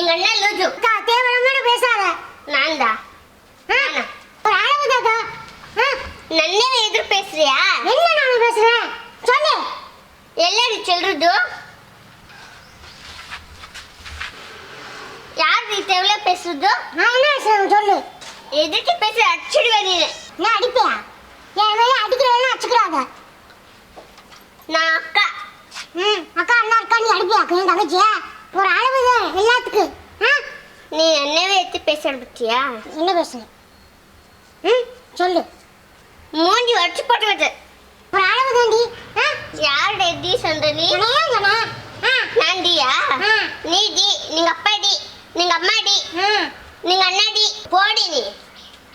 நீங்க என்ன லூசு. அக்கா தேவலமான பேசாத. நான்? தான் ஒரு அளவு தாத்தா. எதிர் பேசுறியா? என்ன நான் பேசுறேன். சொல்லு. ಎಲ್ಲರಿ ಚೆಲ್ರದ್ದು யார் வீட்டவுல பேசுறது? நான் சொல்லு. எதுக்கு பேச அடிச்சிடுவேன் நீ. நான் அடிப்பேன். என் மேல அடிக்கிறவனா நான் அக்கா. ம் அக்கா அண்ணா அக்கா நீ அடிப்பியா? என் தங்கச்சியா? ஒரு அளவுதான் எல்லாத்துக்கும். ஆ? நீ என்னவே எடுத்து பேச பத்தியா என்ன பேசுற ம் சொல்லு. மூஞ்சி வச்சு போட்டுக்கிட்டு. ஒரு அளவு தாண்டி யாருடைய டி சொன்னேன் ஆ. நான் டியா. நீ டி நீங்க அப்பா டி நீங்க அம்மா டி நீங்க அண்ணா டி. போடி நீ.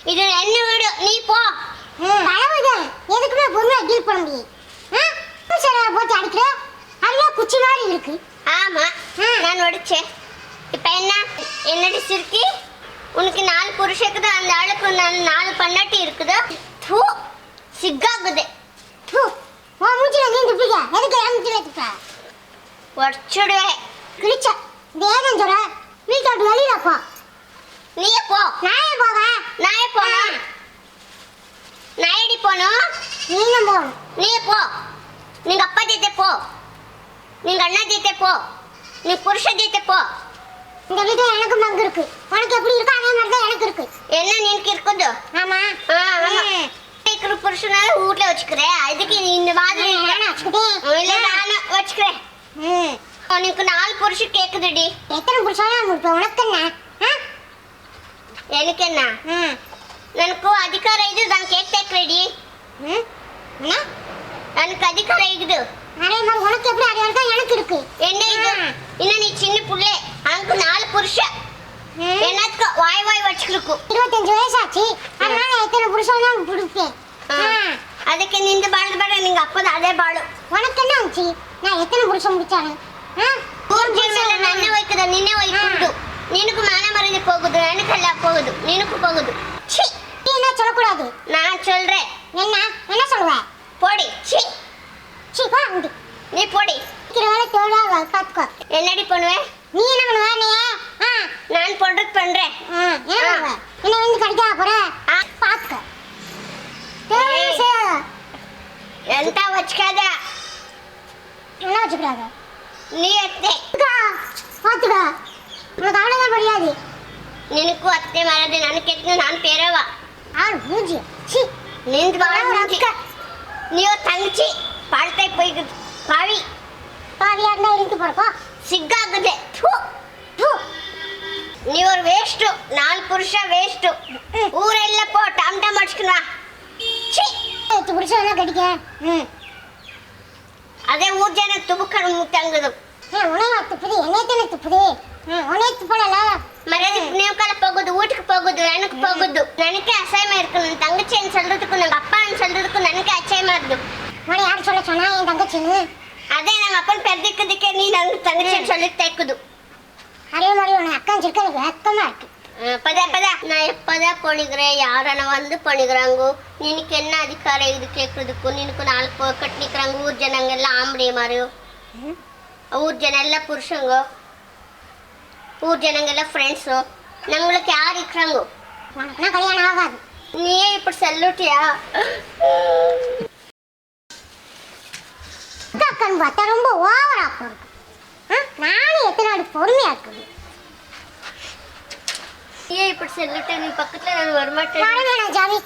இது என்ன வீடு? நீ போ. அளவுதான் எதுக்குமே பொறுமையா டீல் பண்ண போட்டு அடிக்கிற? அதெல்லாம் குச்சி மாதிரி இருக்கு. ஆமா. நான் ஒடிச்சேன் இப்ப என்ன? என்னடி சிரிக்கி உனக்கு நாலு புருஷக்குது அந்த ஆளுக்கு நான் நாலு பண்ணாட்டி இருக்குது? தூ சிக்காகுது. தூ. உன் மூச்சில நீ துப்பிக்க எதுக்கு என் மூச்சில துப்ப உடச்சுடுவேன் கிழிச்ச. வேதம் சொல்ற? வீட்டை விட்டு வெளியில போ. நீயே போ. ஏன் போவேன். நாயே போனோம் நான் எடி போனோம் நீங்களும் போகணும் நீயே போ. நீங்க அப்பா ஜெயித்தே போ. நீங்க அண்ணா ஜீத்தே போ. நீ புருஷ ஜீத்தே போ. இந்த வீடு எனக்கு மங்கு இருக்கு. உனக்கு எப்படி இருக்கோ அதே மாதிரி தான் எனக்கு இருக்கு. என்ன நினைக்கு இருக்குதோ? ஆமா. இருக்கிற புருஷனால வீட்டுல வச்சுக்கிறேன் அதுக்கு இந்த மாதிரி இல்ல நானும் வச்சுக்கிறேன் உனக்கு நாலு புருஷன் கேக்குதுடி. எத்தனை புருஷன் உனக்கு? என்ன? எனக்கு என்ன? எனக்கு அதிகாரம் இது தான் கேக் கேட்குறேடி என்ன? கண் கதி கலைக்குது அதே மாதிரி உனக்கு எப்படி அடையாளம் இருக்கா? எனக்கு இருக்கு. என்ன இது? இன்னும் நீ சின்ன புள்ளே? அவனுக்கு நாலு புருஷ எனக்கு வாய் வாய் வச்சுருக்கு இருபத்தஞ்சு வயசாச்சு. அதனால எத்தனை புருஷன் தான் பிடிக்கு அதுக்கு நீ இந்த பாடு பாட நீங்க அப்பதான் அதே பாடு உனக்கு என்ன ஆச்சு? நான் எத்தனை புருஷன் முடிச்சானு? நன்னை வைக்குதா? நின்னே வைக்குது நினக்கு மான மறந்து போகுது. எனக்கு எல்லாம் போகுது. நினக்கு போகுது. நீ போடி இருக்கிற வேலை தேவை பார்த்துக்கோ என்னடி பண்ணுவேன் நீ என்ன பண்ணுவ நீ ஆ நான் பண்றது பண்றேன் ஆ, என்ன பண்ணுவ என்ன வந்து கடிக்கா போற ஆ. பார்த்துக்கோ தேவையான ஏய். செய்யாத ಎಂತ ವಚ್ಕಾದ என்ன வச்சுக்கிறாங்க ನೀ ಅತ್ತೆ அக்கா, பார்த்துக்கோ உனக்கு அவ்வளோதான் முடியாது ನಿನಗೂ ಅತ್ತೆ ಮಾಡದೆ ನನ್ನ ಕೆತ್ತ ನಾನು ಪೇರವ ஆள் மூஞ்சி சி ನಿಂದು ಬಾಳ ಅವ್ರ ಮುಂಚೆ ಅಕ್ಕ ನೀವು ತಂಗಿಸಿ ಪಾಳ್ತಾಯಿ ಪೈಗ பாவி. பாவியா இருந்தா இருந்து போறப்போ? சிக்காக்குது. தூ தூ. நீ ஒரு வேஸ்ட்டு நாலு புருஷன் வேஸ்ட்டு ஊர் எல்லாம் போ. டம் டம் அடிச்சுக்கணும் நேற்று புருஷனா கடிக்க. அதே ஊர் ஜன துபுக்கன மூத்தங்குது உனே துப்புது. என்னே தானே துப்புது? உனே துப்படல மரியாதை நேக்கால போகுது வீட்டுக்கு போகுது எனக்கு போகுது. எனக்கு அசைமா இருக்கு தங்கச்சின்னு சொல்றதுக்கு நம்ம அப்பான்னு சொல்றதுக்கு ಅದೇ ನಮ್ಮ ಅಪ್ಪನ ಪೆರ್ದಿಕ್ಕದಕ್ಕೆ ನೀ ನಂಗೆ ತಂಗಿ ಸೊಲ್ಲಿ ತೆಕ್ಕದು ಅರೆ ಮಾಡಿ ಅವನ ಅಕ್ಕನ ಚಿಕ್ಕನಿಗೆ ಅಕ್ಕಮ್ಮ ಹಾಕಿ ಪದ ಪದ ನಾ ಎಪ್ಪದ ಪೊಣಿಗ್ರೆ ಯಾರನ ಒಂದು ಪೊಣಿಗ್ರಂಗು ನಿನಕ್ಕೆ என்ன அதிகாரம் இது கேட்கறதுக்கும் நினக்கு நாலு கட்டிக்கிறாங்க ஊர் ஜனங்க எல்லாம் ஆம்பளை மாதிரி ஊர் ஜன எல்லாம் புருஷங்க? ஊர் ஜனங்க எல்லாம் ஃப்ரெண்ட்ஸும் நம்மளுக்கு யார் இருக்கிறாங்க? கல்யாணம் ஆகாது. நீயே இப்படி செல்லுட்டியா? அக்கா அக்கான்னு பார்த்தா ரொம்ப ஓவரா போகுது ஆ நானும் எத்தனை நாடு பொறுமையா இருக்குது நீயே இப்படி சொல்லிட்ட? நீ பக்கத்துல நான் வரமாட்டேன் நானும் வேணாம் ஜாமி.